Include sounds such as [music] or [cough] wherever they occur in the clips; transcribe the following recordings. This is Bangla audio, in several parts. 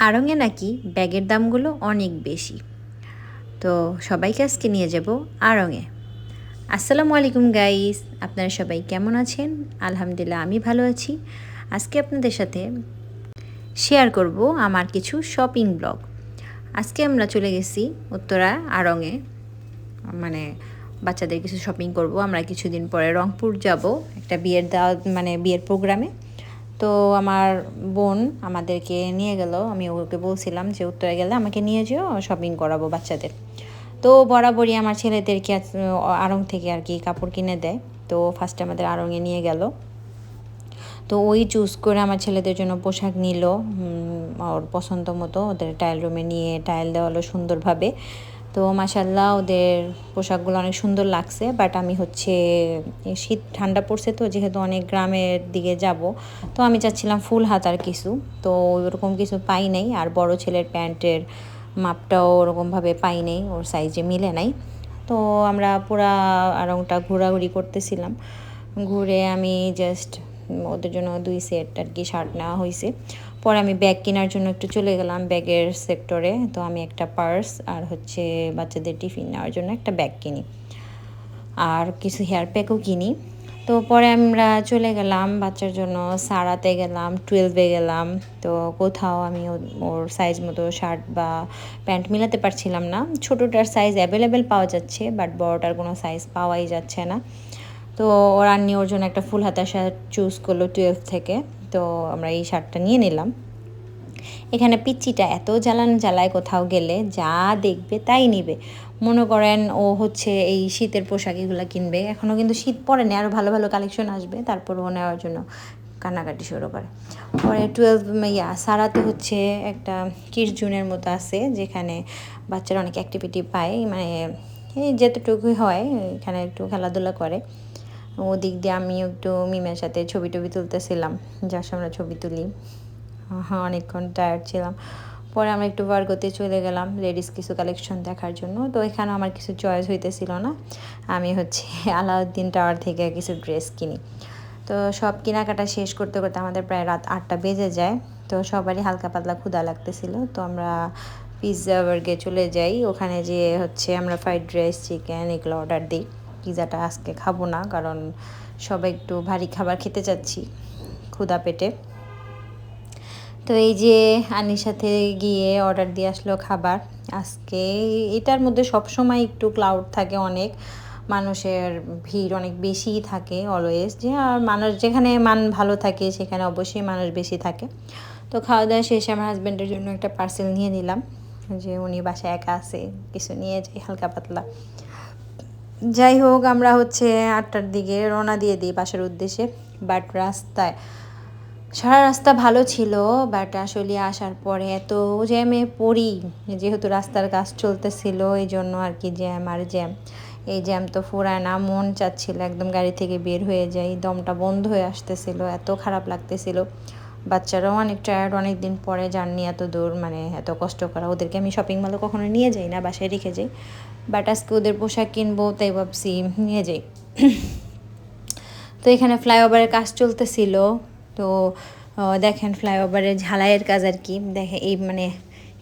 আড়ঙে নাকি ব্যাগের দামগুলো অনেক বেশি। তো সবাইকে আজকে নিয়ে যাব আড়ঙে। আসসালামু আলাইকুম গাইস, আপনারা সবাই কেমন আছেন? আলহামদুলিল্লাহ আমি ভালো আছি। আজকে আপনাদের সাথে শেয়ার করব আমার কিছু শপিং ব্লগ আজকে আমরা চলে গেছি উত্তরা আড়ঙে। মানে বাচ্চাদের কিছু শপিং করব। আমরা কিছুদিন পরে রংপুর যাব। একটা বিয়ের দেওয়া মানে বিয়ের প্রোগ্রামে তো আমার বোন আমাদেরকে নিয়ে গেল। আমি ওকে বলছিলাম যে, উত্তরে গেলে আমাকে নিয়ে যেও শপিং করাবো বাচ্চাদের। তো বরাবরই আমার ছেলেদেরকে আড়ং থেকে আর কি কাপড় কিনে দেয়। তো ফার্স্টে আমাদের আড়ংয়ে নিয়ে গেল। তো ওই চুজ করে আমার ছেলেদের জন্য পোশাক নিল। ওর পছন্দ মতো ওদের টাইল রুমে নিয়ে টাইল দেওয়ালো সুন্দরভাবে। তো মাসাল্লাহ ওদের পোশাকগুলো অনেক সুন্দর লাগছে বাট আমি হচ্ছে শীত ঠান্ডা পড়ছে তো যেহেতু অনেক গ্রামের দিকে যাব, তো আমি চাচ্ছিলাম ফুল হাতার কিছু, তো ওরকম কিছু পাই নাই, আর বড় ছেলের প্যান্টের মাপটাও ওরকমভাবে পাই নাই, ওর সাইজে মিলে নাই, তো আমরা পুরা আরংটা ঘোরাঘুরি করতেছিলাম, ঘুরে আমি জাস্ট ওদের জন্য দুই সেট আর কি শার্ট নেওয়া হয়েছে পরে আমি ব্যাগ কেনার জন্য একটু চলে গেলাম ব্যাগের সেক্টরে তো আমি একটা পার্স আর হচ্ছে বাচ্চাদের টিফিন নেওয়ার জন্য একটা ব্যাগ কিনি। আর কিছু হেয়ার প্যাকও কিনি। তো পরে আমরা চলে গেলাম বাচ্চার জন্য সারাতে গেলাম টুয়েলভে গেলাম। তো কোথাও আমি ওর সাইজ মতো শার্ট বা প্যান্ট মিলাতে পারছিলাম না। ছোটোটার সাইজ অ্যাভেলেবেল পাওয়া যাচ্ছে বাট বড়টার কোনো সাইজ পাওয়াই যাচ্ছে না। তো ওর আন্নি ওর জন্য একটা ফুল হাতা শার্ট চুজ করল টুয়েলভ থেকে। তো আমরা এই শার্টটা নিয়ে নিলাম। এখানে পিচ্চিটা এত জ্বালান জ্বালায় কোথাও গেলে যা দেখবে তাই নিবে। মনে করেন ও হচ্ছে এই শীতের পোশাক এগুলো কিনবে। এখনও কিন্তু শীত পরে নেই আরও ভালো ভালো কালেকশন আসবে। তারপর ও নেওয়ার জন্য কান্নাকাটি শুরু করে। পরে টুয়েলভ ইয়া সারাতে হচ্ছে একটা কিস জুনের মতো আছে, যেখানে বাচ্চারা অনেক অ্যাক্টিভিটি পায়। মানে এই যেতটুকুই হয়, এখানে একটু খেলাধুলা করে। ওদিক দিয়ে আমি একটু মিমের সাথে ছবি টবি তুলতেছিলাম, যার আমরা ছবি তুলি। হ্যাঁ অনেকক্ষণ টায়ার্ড ছিলাম। পরে আমরা একটু বার্গোতে চলে গেলাম লেডিস কিছু কালেকশন দেখার জন্য। তো এখানে আমার কিছু চয়েস হইতেছিল না। আমি হচ্ছে [laughs] আলাউদ্দিন টাওয়ার থেকে কিছু ড্রেস কিনি। তো সব কেনাকাটা শেষ করতে করতে আমাদের প্রায় রাত আটটা বেজে যায়। তো সবারই হালকা পাতলা ক্ষুদা লাগতেছিল। তো আমরা পিৎজা বার্গে চলে যাই। ওখানে যে হচ্ছে আমরা ফ্রাইড রাইস চিকেন এগুলো অর্ডার দিই। পিৎজাটা আজকে খাব না, কারণ সবাই একটু ভারী খাবার খেতে চাচ্ছি ক্ষুদা পেটে। তো এই যে আনির সাথে গিয়ে অর্ডার দিয়ে আসলো খাবার, আজকে এটার মধ্যে সবসময় একটু ক্লাউড থাকে অনেক, মানুষের ভিড় অনেক বেশিই থাকে অলওয়েজ যে আর মানুষ যেখানে মান ভালো থাকে সেখানে অবশ্যই মানুষ বেশি থাকে। তো খাওয়া দাওয়া শেষে আমার হাজব্যান্ডের জন্য একটা পার্সেল নিয়ে নিলাম, যে উনি বাসায় একা আছে, কিছু নিয়ে যাই হালকা পাতলা। যাই হোক আমরা হচ্ছে আটটার দিকে রওনা দিয়ে দিই বাসার উদ্দেশ্যে বাট রাস্তায়, সারা রাস্তা ভালো ছিল বাট আসলে আসার পরে এত জ্যামে পড়ি, যেহেতু রাস্তার কাজ চলতেছিল এই জন্য আর কি জ্যাম আর জ্যাম। এই জ্যাম তো ফুরায় না, মন চাচ্ছিল একদম গাড়ি থেকে বের হয়ে যাই, দমটা বন্ধ হয়ে আসতেছিল, এত খারাপ লাগতেছিল। বাচ্চারাও অনেক টায়ার্ড অনেক দিন পরে জার্নি এত দূর মানে এত কষ্ট করা, ওদেরকে আমি শপিং মলে কখনো নিয়ে যাই না, বাসায় রেখে যাই। বাট আজকে ওদের পোশাক কিনবো, তাই ভাবছি নিয়ে যাই। তো এখানে ফ্লাইওভারের কাজ চলতেছিল। তো দেখেন ফ্লাইওভারের ঝালাইয়ের কাজ আর কি। দেখে এই মানে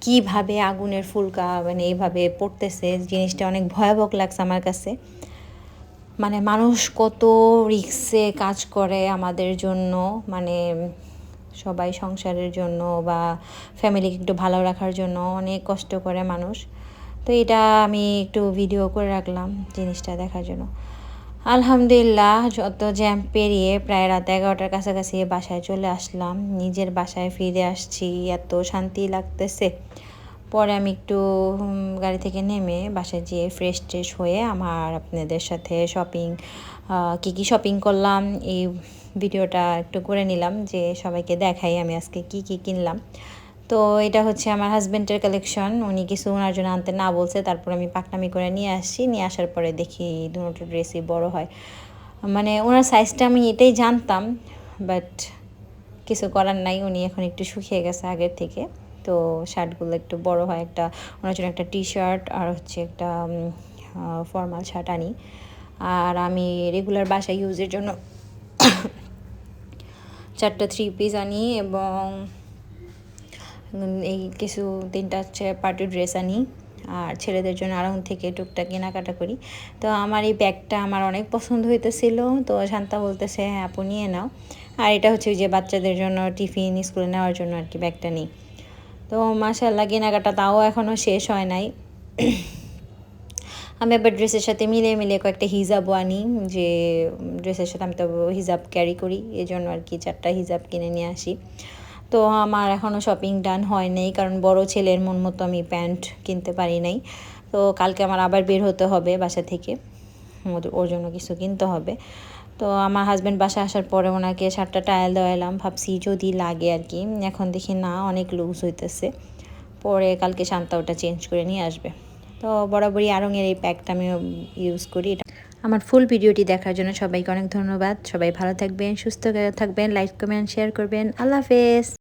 কীভাবে আগুনের ফুলকা মানে এইভাবে পড়তেছে, জিনিসটা অনেক ভয়াবহ লাগছে আমার কাছে। মানে মানুষ কত রিক্সে কাজ করে আমাদের জন্য মানে সবাই সংসারের জন্য বা ফ্যামিলিকে একটু ভালো রাখার জন্য অনেক কষ্ট করে মানুষ। তো এটা আমি একটু ভিডিও করে রাখলাম জিনিসটা দেখার জন্য। আলহামদুলিল্লাহ, যত জ্যাম পেরিয়ে প্রায় রাত এগারোটার কাছাকাছি বাসায় চলে আসলাম। নিজের বাসায় ফিরে আসছি, এত শান্তি লাগতেছে। পরে আমি একটু গাড়ি থেকে নেমে বাসায় যেয়ে ফ্রেশ ট্রেশ হয়ে আমার আপনাদের সাথে শপিং কি কি শপিং করলাম, এই ভিডিওটা একটু করে নিলাম যে সবাইকে দেখাই আমি আজকে কি কি কিনলাম। তো এটা হচ্ছে আমার হাজব্যান্ডের কালেকশন উনি কিছু ওনার জন্য আনতে না বলছে, তারপর আমি পাকনামি করে নিয়ে আসছি নিয়ে আসার পরে দেখি দুটো ড্রেসই বড় হয়। মানে ওনার সাইজটা আমি এটাই জানতাম বাট কিছু করার নাই। উনি এখন একটু শুকিয়ে গেছে আগের থেকে। তো শার্টগুলো একটু বড় হয়। একটা ওনার জন্য একটা টি শার্ট আর হচ্ছে একটা ফর্মাল শার্ট আনি। আর আমি রেগুলার বাসায় ইউজের জন্য চারটা থ্রি পিস আনি এবং এই কিছু তিনটা হচ্ছে পার্টি ড্রেস আনি। আর ছেলেদের জন্য আড়ং থেকে টুকটাক কেনাকাটা করি। তো আমার এই ব্যাগটা আমার অনেক পছন্দ হইতেছিল। তো শান্তা বলতেছে হ্যাঁ আপু, নিয়ে নাও। আর এটা হচ্ছে যে বাচ্চাদের জন্য টিফিন স্কুলে নেওয়ার জন্য আর কি ব্যাগটা নিই। তো মাসাল্লাহ কেনাকাটা তাও এখনও শেষ হয় নাই। আমি আবার ড্রেসের সাথে মিলে মিলে কয়েকটা হিজাবও আনি, যে ড্রেসের সাথে আমি তো হিজাব ক্যারি করি এই জন্য আর কি চারটা হিজাব কিনে নিয়ে আসি। তো আমার এখনও শপিং ডান হয় নাই, কারণ বড় ছেলের মন মতো আমি প্যান্ট কিনতে পারি নাই। তো কালকে আমার আবার বের হতে হবে বাসা থেকে, ওর জন্য কিছু কিনতে হবে। তো আমার হাজব্যান্ড বাসা আসার পরে ওনাকে সাতটা টায়াল দেওয়ালাম, ভাবছি যদি লাগে আর কি। এখন দেখি না, অনেক লুজ হইতেছে। পরে কালকে শান্তা ওটা চেঞ্জ করে নিয়ে আসবে। তো বরাবরই আরঙের এই প্যাকটা আমি ইউজ করি। এটা আমার ফুল ভিডিওটি দেখার জন্য সবাইকে অনেক ধন্যবাদ। সবাই ভালো থাকবেন, সুস্থ থাকবেন লাইক কমেন্ট শেয়ার করবেন। আল্লাহ হাফেজ।